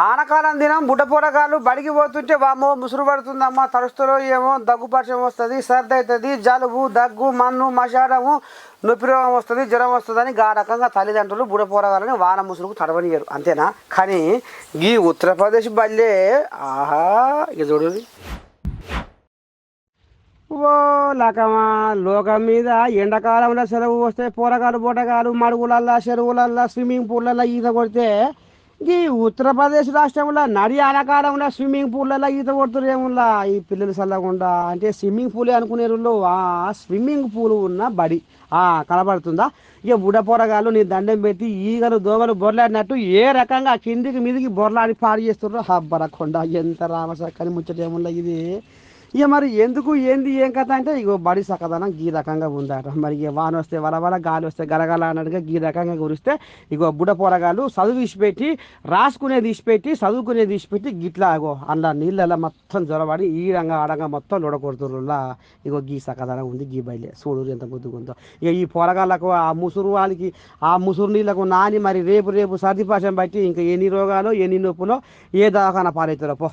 ఆనకాలం దినం బుడ్డ పోరగాళ్ళు బడికి పోతుంటే వామో ముసురు పడుతుందమ్మా తరుస్తులో ఏమో దగ్గుపక్షం వస్తుంది సర్ది అవుతుంది జలుబు దగ్గు మన్ను మషాడము నొప్పి రోగం వస్తుంది జ్వరం వస్తుందని ఆ రకంగా తల్లిదండ్రులు బుడ పోరగాలని వాన ముసురుకు తడవనియరు అంతేనా? కానీ ఈ ఉత్తరప్రదేశ్ బల్లే ఆహా ఇక చూడు ఓ లకమా లోకం మీద ఎండాకాలంలో సెలవు వస్తే పోరగాలు బోటగాలు మడుగులల్లా చెరువులల్లా స్విమ్మింగ్ పూల్లల్లా ఈత కొడితే ఈ ఉత్తరప్రదేశ్ రాష్ట్రంలో నడి ఆనకాలంలో స్విమ్మింగ్ పూల్లలో ఈత కొడుతురేములా ఈ పిల్లలు చల్లకుండా. అంటే స్విమ్మింగ్ పూలే అనుకునే ఆ స్విమ్మింగ్ పూల్ ఉన్న బడి. ఆ కనబడుతుందా? ఇక బుడపోరగాళ్ళు నీ దండం పెట్టి ఈగలు దోమలు బొర్లాడినట్టు ఏ రకంగా కిందికి మీదికి బొర్లాడి పాడు చేస్తుర్రో? హబ్బర కొండ. ఎంత రామసక్కని ముచ్చటేముల్లా ఇది? ఇక మరి ఎందుకు ఏంది ఏం కథ అంటే ఇగో బడి సకదనం గీ రకంగా ఉందట. మరి ఇక వాన వస్తే వల వల గాలి వస్తే గలగల అన్నట్టుగా గీ రకంగా కురిస్తే ఇగో బుడ పోరగాళ్ళు చదువు తీసిపెట్టి రాసుకునేది తీసిపెట్టి చదువుకునేది తీసిపెట్టి గిట్లా ఇగో అలా నీళ్ళలో మొత్తం జ్వరబడి ఈ రంగా ఆడంగా మొత్తం లొడకొడుతుర్రులా ఇగో గీ సకదనం ఉంది గీ బయలే. చూడు ఎంత గుద్దుకుందో ఇక ఈ పోరగాళ్ళకు ఆ ముసురు వాళ్ళకి ఆ ముసురు నీళ్ళకు నాని మరి రేపు రేపు సర్ది పాశం బట్టి ఇంకా ఎన్ని రోగాలు ఎన్ని నొప్పులో ఏ దవాఖాన పాలవుతారో పో.